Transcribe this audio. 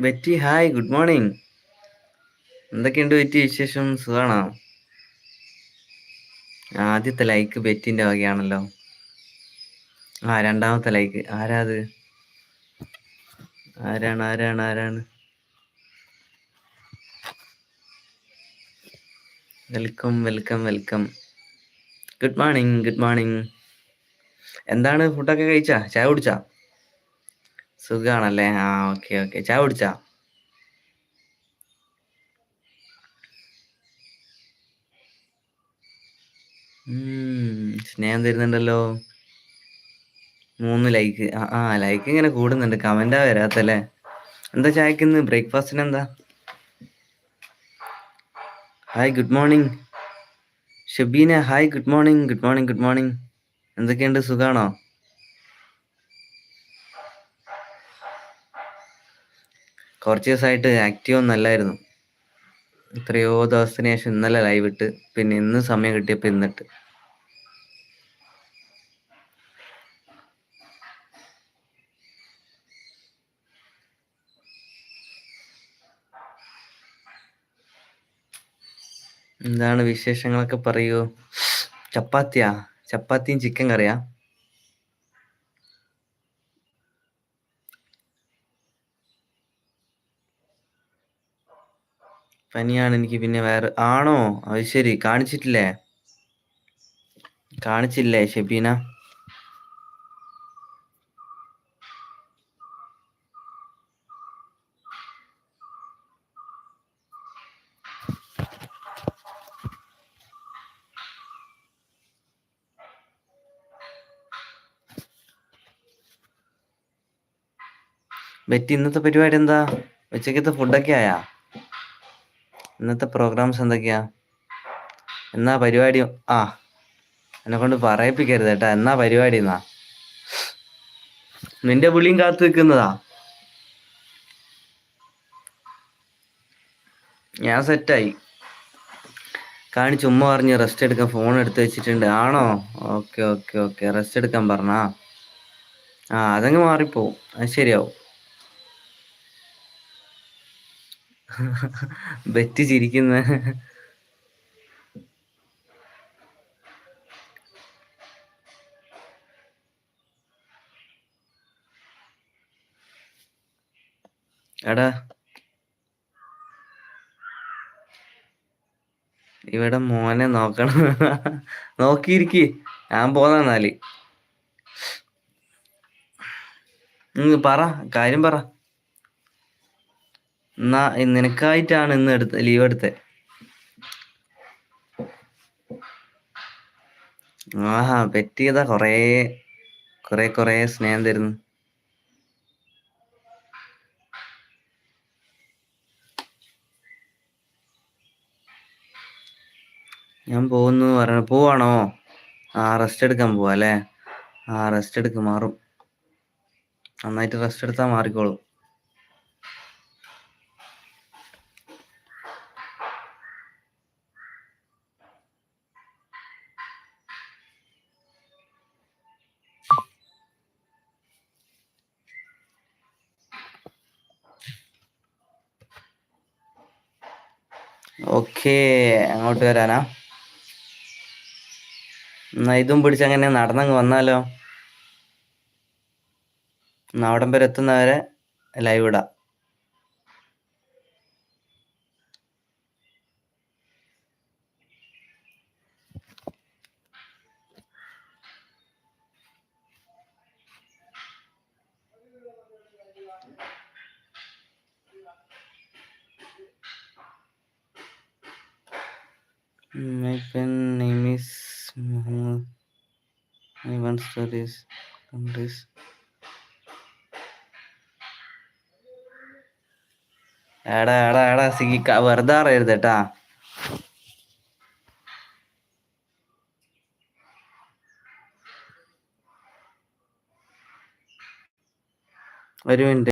Betty hi good morning. എന്തൊക്കെയുണ്ട് വെറ്റി വിശേഷം? സുഖമാണോ ആദ്യത്തെ ലൈക്ക് വെറ്റിന്റെ വകയാണല്ലോ. ആ രണ്ടാമത്തെ ലൈക്ക്. ആരാത് ആരാണ് ആരാണ് ആരാണ്? Welcome welcome welcome. Good morning good morning. എന്താണ്? ഫുഡൊക്കെ കഴിച്ചാ? ചായ കുടിച്ചാ? സുഖാണല്ലേ? ആ ഓക്കെ ഓക്കെ. ചായ കുടിച്ചാ? സ്നേഹം തരുന്നുണ്ടല്ലോ. മൂന്ന് ലൈക്ക്. ആ ലൈക്ക് ഇങ്ങനെ കൂടുന്നുണ്ട്. കമന്റാ വരാത്തല്ലേ? എന്താ ചായക്കിന്ന് ബ്രേക്ക്ഫാസ്റ്റിന് എന്താ? Hi good morning Shabeena hi good morning good morning good morning എന്തൊക്കെയുണ്ട്? സുഖാണോ? കുറച്ച് ദിവസമായിട്ട് ആക്റ്റീവ് ഒന്നും അല്ലായിരുന്നു എത്രയോ ദിവസത്തിന് ശേഷം ഇന്നലെ ലൈവ് ഇട്ട് പിന്നെ ഇന്ന് സമയം കിട്ടിയപ്പോൾ ഇന്നിട്ട്. എന്താണ് വിശേഷങ്ങളൊക്കെ പറയൂ? ചപ്പാത്തിയാ? ചപ്പാത്തിയും ചിക്കൻ കറിയാ? പനിയാണ് എനിക്ക് പിന്നെ വേറെ ആണോ? അത് ശരി. കാണിച്ചിട്ടില്ലേ? കാണിച്ചില്ലേ ഷെബീന? ബെറ്റി ഇന്നത്തെ പരിപാടി എന്താ? ഉച്ചക്കത്തെ ഫുഡൊക്കെ ആയാ? ഇന്നത്തെ പ്രോഗ്രാംസ് എന്തൊക്കെയാ? എന്നാ പരിപാടി? ആ എന്നെ കൊണ്ട് പറയിപ്പിക്കരുത് കേട്ടാ. എന്നാ പരിപാടി എന്നാ? നിന്റെ പുള്ളിയും കാത്തു നിൽക്കുന്നതാ? ഞാൻ സെറ്റായി. കാണി ഉമ്മ പറഞ്ഞ് റെസ്റ്റ് എടുക്കാൻ ഫോൺ എടുത്ത് വെച്ചിട്ടുണ്ട്. ആണോ? Okay okay okay. റെസ്റ്റ് എടുക്കാൻ പറഞ്ഞാ? ആ അതങ്ങ് മാറിപ്പോവും. അത് ശരിയാവും. ബെറ്റ് ചിരിക്കുന്ന. എടാ. ഇവിടെ മോനെ നോക്കണം. നോക്കിയിരിക്കി. ഞാൻ പോന്നാൽ ഉം പറ. കാര്യം പറ. നിനക്കായിട്ടാണ് ഇന്ന് എടുത്ത് ലീവ് എടുത്തത് ആഹാ പറ്റിയതാ കൊറേ കൊറേ കൊറേ സ്നേഹം തരുന്നു. ഞാൻ പോകുന്നു പറഞ്ഞു പോവാണോ? ആ റെസ്റ്റ് എടുക്കാൻ പോവാ അല്ലേ? ആ റെസ്റ്റ് എടുക്ക് മാറും. നന്നായിട്ട് റെസ്റ്റ് എടുത്താൽ മാറിക്കോളും. ഓക്കേ അങ്ങോട്ട് വരാനാ. എന്നാ ഇതും പിടിച്ച് അങ്ങനെ നടന്നങ്ങ് വന്നാലോ? അവിടം വരെ എത്തുന്നവരെ ലൈവ് ഇടാം. My pen name is Muhammad. My one story is countries. എടാ എടാ എടാ സിഗി വെറുതെ അറിയരുത് കേട്ടാ ഒരു മിനിറ്റ്